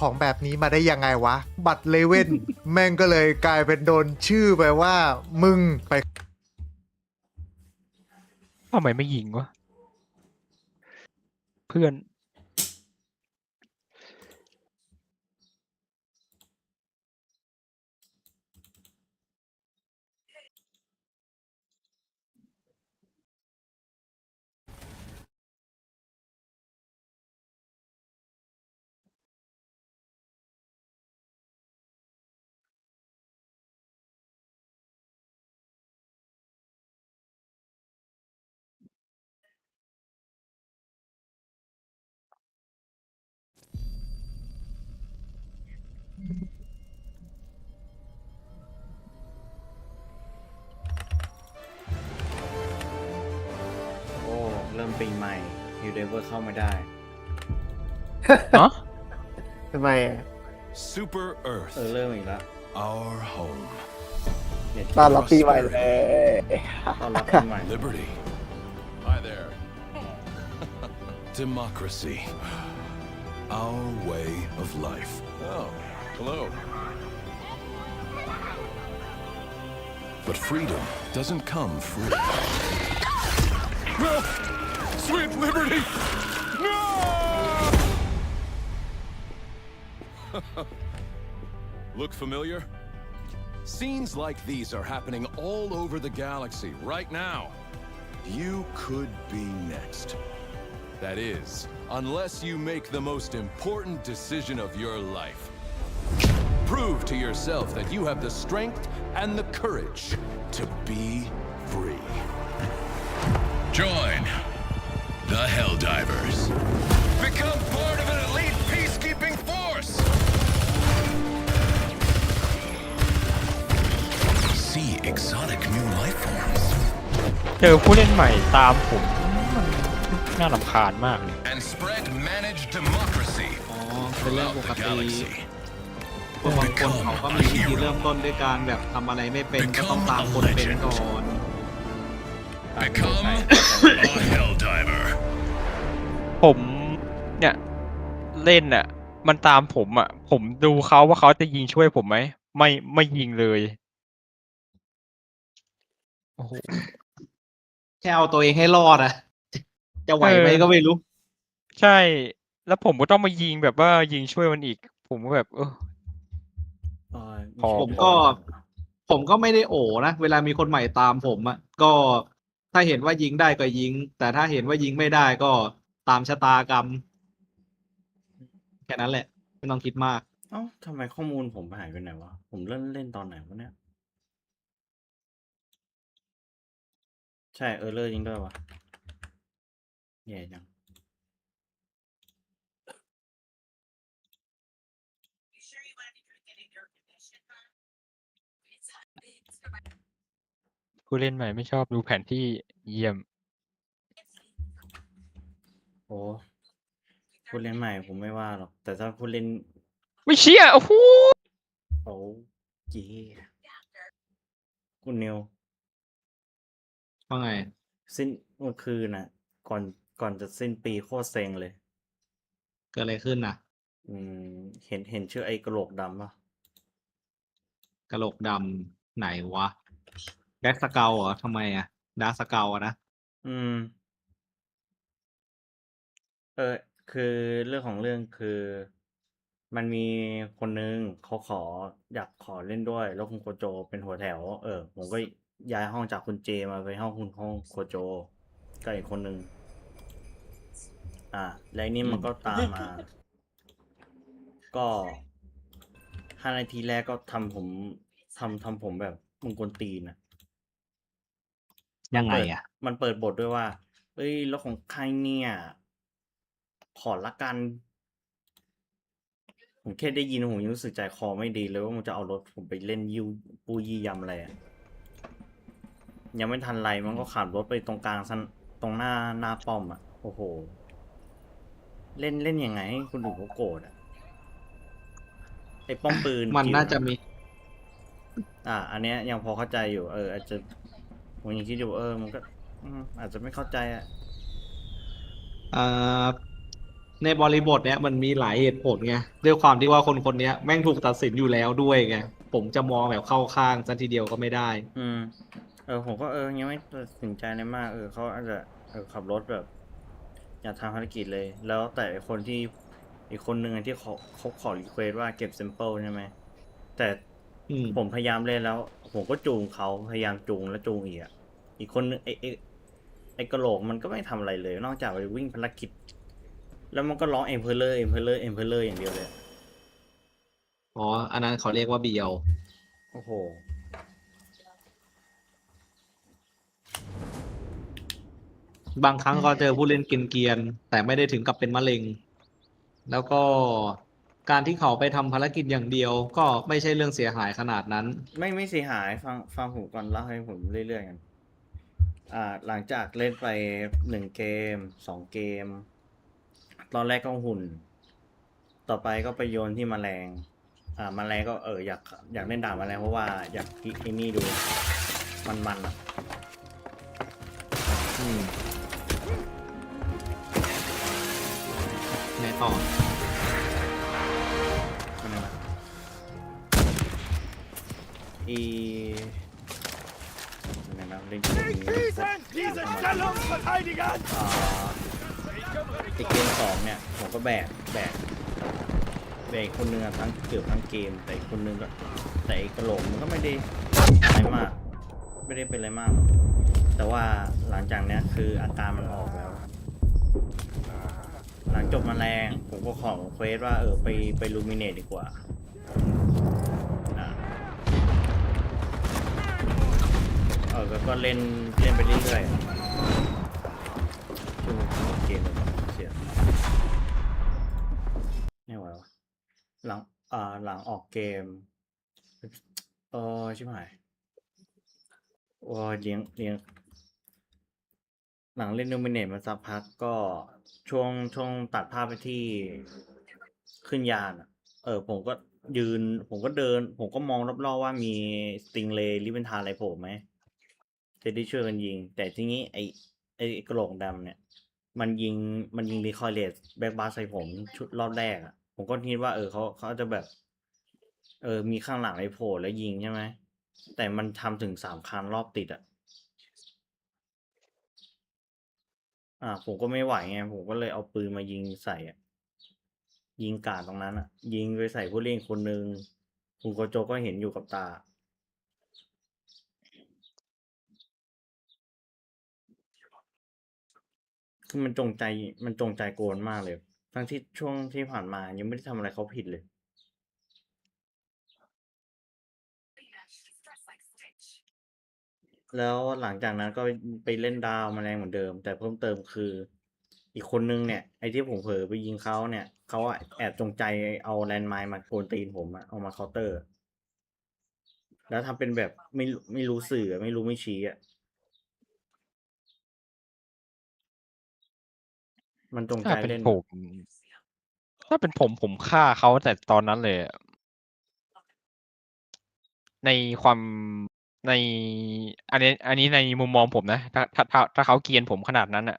ของแบบนี้มาได้ยังไงวะ บัตรเลเว่นแม่งก็เลยกลายเป็นโดนชื่อไปว่า มึงไปทำไมไม่ยิงวะ เพื่อน ปีใหม่ฮิวเดเวอร์เข้ามาได้เนาะทำไมอะ Super เออ Earth, เริ่มอีกแล้ว our home. เนี่ยต้อนรับปีใหม่เลยต้อนรับปีใหม่ Liberty. Hi there. Democracy. Our way of life. Oh, hello. But freedom doesn't come free. Sweet liberty! No! Look familiar? Scenes like these are happening all over the galaxy right now. You could be next. That is, unless you make the most important decision of your life. Prove to yourself that you have the strength and the courage to be free. Join the Helldivers. Become part of an elite peacekeeping force. See exotic new life forms. เจอผู้เล่นใหม่ตามผมมันน่าลำคาญมากเลย and spread managed democracy อ๋อเป็นเรื่อง throughout ป the กติ galaxy. คนบางคนเขาก็มีวิธีเริ่มต้นด้วยการแบบทำอะไรไม่เป็นก็ต้องตามคนเป็นก่อน Become a Helldiver. ผมเนี่ย เล่นอะ มันตามผมอะ ผมดูเขาว่าเขาจะยิงช่วยผมไหมไม่ไม่ยิงเลยโอ้โห แค่เอาตัวเองให้รอดอะจะไหวไหมเออ ก็ไม่รู้ ใช่ แล้วผมก็ต้องมายิงแบบว่ายิงช่วยมันอีก ผมก็แบบ เออเออพอผมก็ ผมก็ไม่ได้โอนะ เวลามีคนใหม่ตามผมอะก็ ถ้าเห็นว่ายิงได้ก็ยิง แต่ถ้าเห็นว่ายิงไม่ได้ก็ตามชะตากรรม แค่นั้นแหละ ไม่ต้องคิดมาก เอ้าทำไมข้อมูลผมหายไปไหนวะ ผมเล่นเล่นตอนไหนวะเนี่ย ใช่เออเลอร์ยิงด้วยวะแย่จัง ผู้เล่นใหม่ไม่ชอบดูแผนที่เยี่ยม โอ้ผู้เล่นใหม่ผมไม่ว่าหรอก แต่ถ้าผู้เล่นไม่เชี่ยโอ้โหโอ้เจีคุณนิวว่าไง สิ้นเมื่อคืนน่ะ ก่อนก่อนจะสิ้นปีโคตรเซ็งเลย เกิดอะไรขึ้นน่ะ อืม เห็นเห็นชื่อไอ้กระโหลกดำปะกระโหลกดำไหนวะ แบ็กสเกลเหรอทำไมอะดาร์กสเกลอะนะอืม เออ คือเรื่องของเรื่องคือ มันมีคนนึงเขาขออยากขอเล่นด้วย แล้วคุณโคโจเป็นหัวแถว เออ ผมก็ย้ายห้องจากคุณเจมาไปห้องคุณห้องโคโจกับอีกคนนึง อ่า แล้วไอ้นี่มันก็ตามมา ก็ห้านาทีแรกก็ทำผมทำทำผมแบบมึงกวนตีนอะ ยังไงเปิดอะมันเปิดบทด้วยว่า เอ้ยแล้วของใครเนี่ย ขอละกัน ผมแค่ได้ยินผมยังรู้สึกใจคอไม่ดีเลยว่ามันจะเอารถผมไปเล่นยิวปูยี่ยำอะไรอะยังไม่ทันไรมันก็ขับรถไปตรงกลางสันตรงหน้าหน้าป้อมอะ โอ้โห เล่นเล่นยังไงให้คนอื่นเขาโกรธอะ ไอ้ป้อมปืนมันจิ๋วน่าจะมี อ่า อันเนี้ยยังพอเข้าใจอยู่ เอออาจจะ ผมยังคิดอยู่เออมันก็อืมอาจจะไม่เข้าใจอะ อ่าในบริบทเนี้ยมันมีหลายเหตุผลไงด้วยความที่ว่าคนคนเนี้ยแม่งถูกตัดสินอยู่แล้วด้วยไงผมจะมองแบบเข้าข้างซะทีเดียวก็ไม่ได้ อืม เออผมก็เออยังไม่ตัดสินใจอะไรมาก เออเขาอาจจะเออขับรถแบบ อยากทำภารกิจเลย แล้วแต่คนที่อีกคนหนึ่งอะที่เขาเขาขอรีเควสว่าเก็บ s ซ m เปิลใช่ไหมแต่ อืมผมพยายามเล่นแล้ว ผมก็จูงเขาพยายามจูงแล้วจูงอีกอะอีกคนนึงไอ้ไอ้ไอ้กระโหลกมันก็ไม่ทำอะไรเลย นอกจากไปวิ่งภารกิจ แล้วมันก็ร้องเอ็มเพลเลอร์เอ็มเพลเลอร์เอ็มเพลเลอร์อย่างเดียวเลยอ๋อ อันนั้นเขาเรียกว่าเบียว โอ้โห บางครั้งก็เจอผู้เล่นเกรียนๆแต่ไม่ได้ถึงกับเป็นมะเร็ง แล้วก็ การที่เขาไปทำภารกิจอย่างเดียวก็ไม่ใช่เรื่องเสียหายขนาดนั้น ไม่ไม่เสียหายฟังฟังผมก่อนเล่าให้ผมเรื่อยๆกัน อ่า หลังจากเล่นไปหนึ่งเกมสองเกม ตอนแรกก็หุ่น ต่อไปก็ไปโยนที่แมลง อ่าแมลงก็เอออยากอยากเล่นด่าแมลงเพราะว่าอยากไอ้นี่ดู มันๆอะอืมไงต่อ อีอะไรนะเล่นเกมนี้อ่าอีกเกมสองเนี่ยผมก็แบกแบกแบกอีกคนนึงอะทั้งเกือบทั้งเกมแต่อีกคนนึงก็แต่อีกกระโหลกมันก็ไม่ได้อะไรมาก ไม่ได้เป็นอะไรมาก แต่ว่าหลังจากเนี้ยคืออาการมันออกแล้ว หลังจบมาแรงผมก็ขอเควสว่าเออไปไปลูมิเนตดีกว่าเออ ก็เล่นเล่นไปเรื่อยๆช่วงเกมเลยเสียไม่ไหววะหลังอ่าหลังออกเกมเออชิบหายว่าเลี้ยงเลี้ยงหลังเล่นโนมิเนตมาสักพักก็ช่วงช่วงตัดภาพไปที่ขึ้นยานอะเออ ผมก็ยืน ผมก็เดิน ผมก็มองรอบๆว่ามีสติงเลย์ลิเวนทาอะไรโผล่ไหม จะได้ช่วยกันยิง แต่ทีนี้ไอไอกระโหลกดำเนี่ย มันยิงมันยิงรีคอยเลสแบ็กบาร์ใส่ผมชุดรอบแรกอะผมก็คิดว่าเออเขาเขาจะแบบ เออ มีข้างหลังไอโผล่แล้วยิงใช่ไหมแต่มันทำถึงสามครั้งรอบติดอะอ่า ผมก็ไม่ไหวไงผมก็เลยเอาปืนมายิงใส่อะยิงกาดตรงนั้นอะยิงไปใส่ผู้เล่นคนหนึ่งคุณโกโจก็เห็นอยู่กับตา คือมันจงใจมันจงใจโกนมากเลย ทั้งที่ช่วงที่ผ่านมายังไม่ได้ทำอะไรเขาผิดเลย แล้วหลังจากนั้นก็ไปเล่นดาวแมลงเหมือนเดิม แต่เพิ่มเติมคือ อีกคนนึงเนี่ย ไอ้ที่ผมเผลอไปยิงเขาเนี่ยเขาอะแอบจงใจเอาแลนด์ไมน์มาโกนตีนผมอะเอามาเคาน์เตอร์ แล้วทำเป็นแบบไม่ไม่รู้สื่ออะไม่รู้ไม่ชี้อะ มันจงใจถ้าเป็นเล่น ผมถ้าเป็นผมผมฆ่าเขาแต่ตอนนั้นเลยอะในความใน อันนี้ อันนี้ในมุมมองผมนะ ถ้าถ้าถ้าถ้าเขาเกรียนผมขนาดนั้นอะ